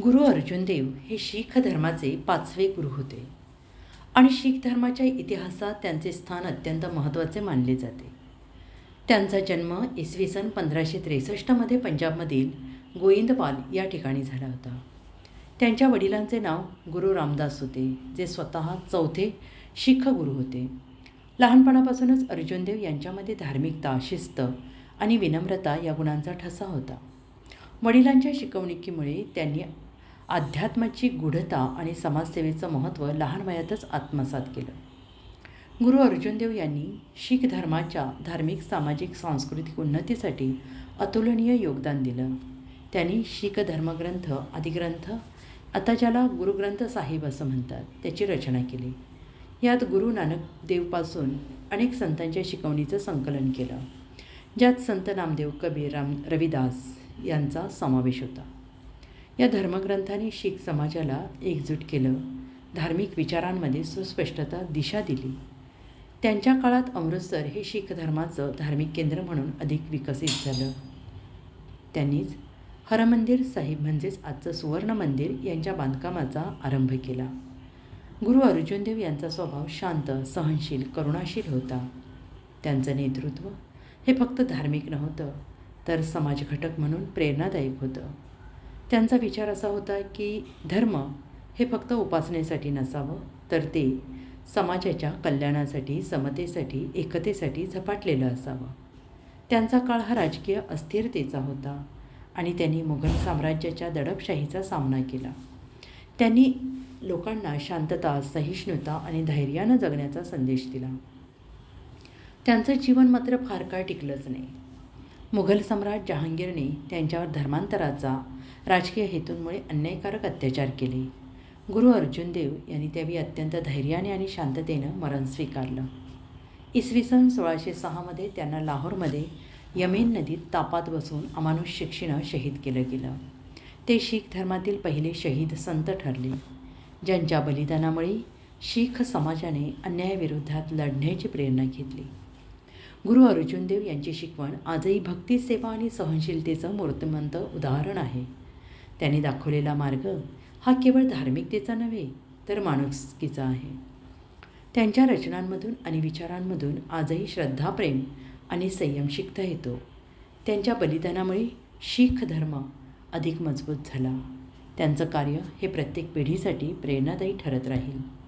गुरु अर्जुन देव हे शीख धर्माचे पाचवे गुरु होते. आणि शीख धर्माच्या इतिहासात त्यांचे स्थान अत्यंत महत्त्वाचे मानले जाते. त्यांचा जन्म इसवी सन पंधराशे त्रेसष्टमध्ये पंजाबमधील गोविंदपाल या ठिकाणी झाला होता. त्यांच्या वडिलांचे नाव गुरु रामदास होते जे स्वतः चौथे शीख गुरु होते. लहानपणापासूनच अर्जुनदेव यांच्यामध्ये धार्मिकता शिस्त आणि विनम्रता या गुणांचा ठसा होता. वडिलांच्या शिकवणुकीमुळे त्यांनी अध्यात्माची गूढता आणि समाजसेवेचं महत्त्व लहान वयातच आत्मसात केलं. गुरु अर्जुनदेव यांनी शीख धर्माच्या धार्मिक सामाजिक सांस्कृतिक उन्नतीसाठी अतुलनीय योगदान दिलं. त्यांनी शीख धर्मग्रंथ आदिग्रंथ आता ज्याला गुरुग्रंथ साहिब असं म्हणतात त्याची रचना केली. यात गुरु नानक देवपासून अनेक संतांच्या शिकवणीचं संकलन केलं. ज्यात संत नामदेव कबीर राम रविदास यांचा समावेश होता. या धर्मग्रंथाने शीख समाजाला एकजूट केलं धार्मिक विचारांमध्ये सुस्पष्टता दिशा दिली. त्यांच्या काळात अमृतसर हे शीख धर्माचं धार्मिक केंद्र म्हणून अधिक विकसित झालं. त्यांनीच हरमंदिर साहिब म्हणजेच आजचं सुवर्ण मंदिर यांच्या बांधकामाचा आरंभ केला. गुरु अर्जुनदेव यांचा स्वभाव शांत सहनशील करुणाशील होता. त्यांचं नेतृत्व हे फक्त धार्मिक नव्हतं तर समाजघटक म्हणून प्रेरणादायक होतं. त्यांचा विचार असा होता की धर्म हे फक्त उपासनेसाठी नसावं तर ते समाजाच्या कल्याणासाठी समतेसाठी एकतेसाठी झपाटलेलं असावं. त्यांचा काळ हा राजकीय अस्थिरतेचा होता आणि त्यांनी मुघल साम्राज्याच्या दडपशाहीचा सामना केला. त्यांनी लोकांना शांतता सहिष्णुता आणि धैर्यानं जगण्याचा संदेश दिला. त्यांचं जीवन मात्र फार काळ टिकलंच नाही. मुघल सम्राट जहांगीरने त्यांच्यावर धर्मांतराचा राजकीय हेतूंमुळे अन्यायकारक अत्याचार केले. गुरु अर्जुन देव यांनी त्यावेळी अत्यंत धैर्याने आणि शांततेनं मरण स्वीकारलं. इसवी सन सोळाशे सहामध्ये त्यांना लाहोरमध्ये यमेन नदीत तापात बसून अमानुष शिक्षिणं शहीद केलं गेलं. ते शीख धर्मातील पहिले शहीद संत ठरले. ज्यांच्या बलिदानामुळे शीख समाजाने अन्यायाविरोधात लढण्याची प्रेरणा घेतली. गुरु अर्जुनदेव यांची शिकवण आजही भक्तीसेवा आणि सहनशीलतेचं मूर्तमंत उदाहरण आहे. त्यांनी दाखवलेला मार्ग हा केवळ धार्मिकतेचा नव्हे तर माणुसकीचा आहे. त्यांच्या रचनांमधून आणि विचारांमधून आजही श्रद्धाप्रेम आणि संयम शिकता येतो. त्यांच्या बलिदानामुळे शीख धर्म अधिक मजबूत झाला. त्यांचं कार्य हे प्रत्येक पिढीसाठी प्रेरणादायी ठरत राहील.